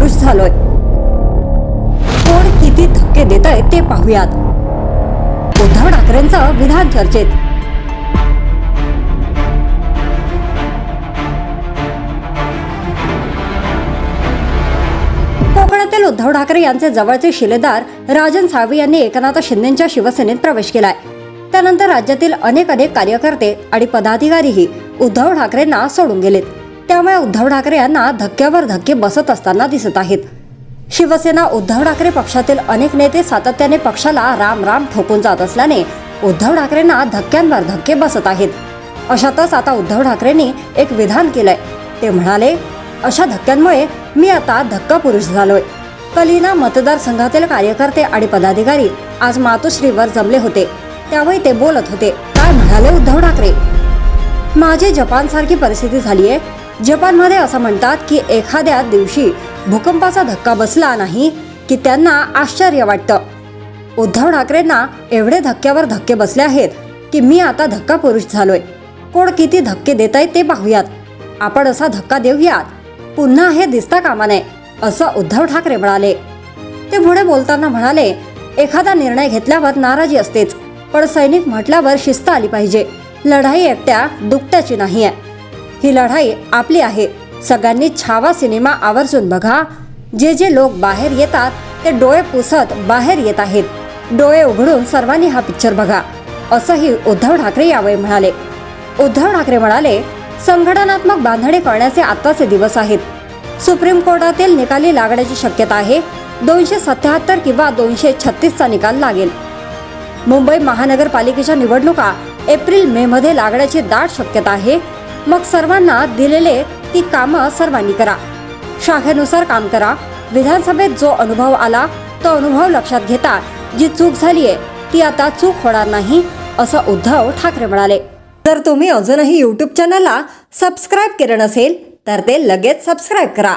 पुरुष झालोय. कोण किती धक्के देत आहे ते पाहूयात. उद्धव ठाकरेंचं विधान चर्चेत. कोकणातील उद्धव ठाकरे यांचे जवळचे शिलेदार राजन साळवी यांनी एकनाथ शिंदेच्या शिवसेनेत प्रवेश केलाय. त्यानंतर राज्यातील अनेक अनेक कार्यकर्ते आणि पदाधिकारीही उद्धव ठाकरेंना सोडून गेलेत. त्यामुळे उद्धव ठाकरे यांना धक्क्यावर धक्के बसत असताना दिसत आहेत. शिवसेना उद्धव ठाकरे पक्षातील अनेक नेते सातत्याने पक्षाला राम राम ठोकून जात असल्याने उद्धव ठाकरेंना धक्क्यांवर धक्के बसत आहेत. अशातच आता उद्धव ठाकरेंनी एक विधान केलंय. ते म्हणाले अशा धक्क्यांमुळे मी आता धक्का पुरुष झालोय. कलिना मतदारसंघातील कार्यकर्ते आणि पदाधिकारी आज मातोश्रीवर जमले होते. त्यावेळी ते बोलत होते काय म्हणाले उद्धव ठाकरे? माझी जपानसारखी परिस्थिती झालीये. जपानमध्ये असं म्हणतात की एखाद्या दिवशी भूकंपाचा धक्का बसला नाही की त्यांना आश्चर्य वाटतं. उद्धव ठाकरेंना एवढे धक्क्यावर धक्के बसले आहेत की मी आता धक्का पुरुष झालोय. कोण किती धक्के देत आहेत ते पाहूयात. आपण असा धक्का देऊयात. पुन्हा हे दिसता कामा नये असं उद्धव ठाकरे म्हणाले. ते पुढे बोलताना म्हणाले एखादा निर्णय घेतल्यावर नाराजी असतेच पण सैनिक म्हटल्यावर शिस्त आली पाहिजे. लढाई एकट्या दुकट्याची नाही आहे ही लढाई आपली आहे. सगळ्यांनी छावा सिनेमा आवर्जून बघा. जे जे लोक बाहेर येतात ते डोळे पुसत बाहेर येत आहेत. डोळे उघडून सर्वांनी हा पिक्चर बघा. असंही उद्धव ठाकरे यावेळी म्हणाले. उद्धव ठाकरे म्हणाले संघटनात्मक बांधणी करण्याचे आत्ताचे दिवस आहेत. सुप्रीम कोर्टातील निकाली लागण्याची शक्यता आहे. दोनशे सत्याहत्तर किंवा दोनशे छत्तीसचा निकाल लागेल. मुंबई महानगरपालिकेच्या निवडणुका एप्रिल मे मध्ये लागण्याची दाट शक्यता आहे. मग सर्वांना दिलेले ती कामं सर्वांनी करा. शाखेनुसार काम करा. विधानसभेत जो अनुभव आला तो अनुभव लक्षात घेता जी चूक झाली आहे ती आता चूक होणार नाही असं उद्धव ठाकरे म्हणाले. जर तुम्ही अजूनही युट्यूब चॅनलला सबस्क्राईब केलं नसेल तर ते लगेच सबस्क्राईब करा.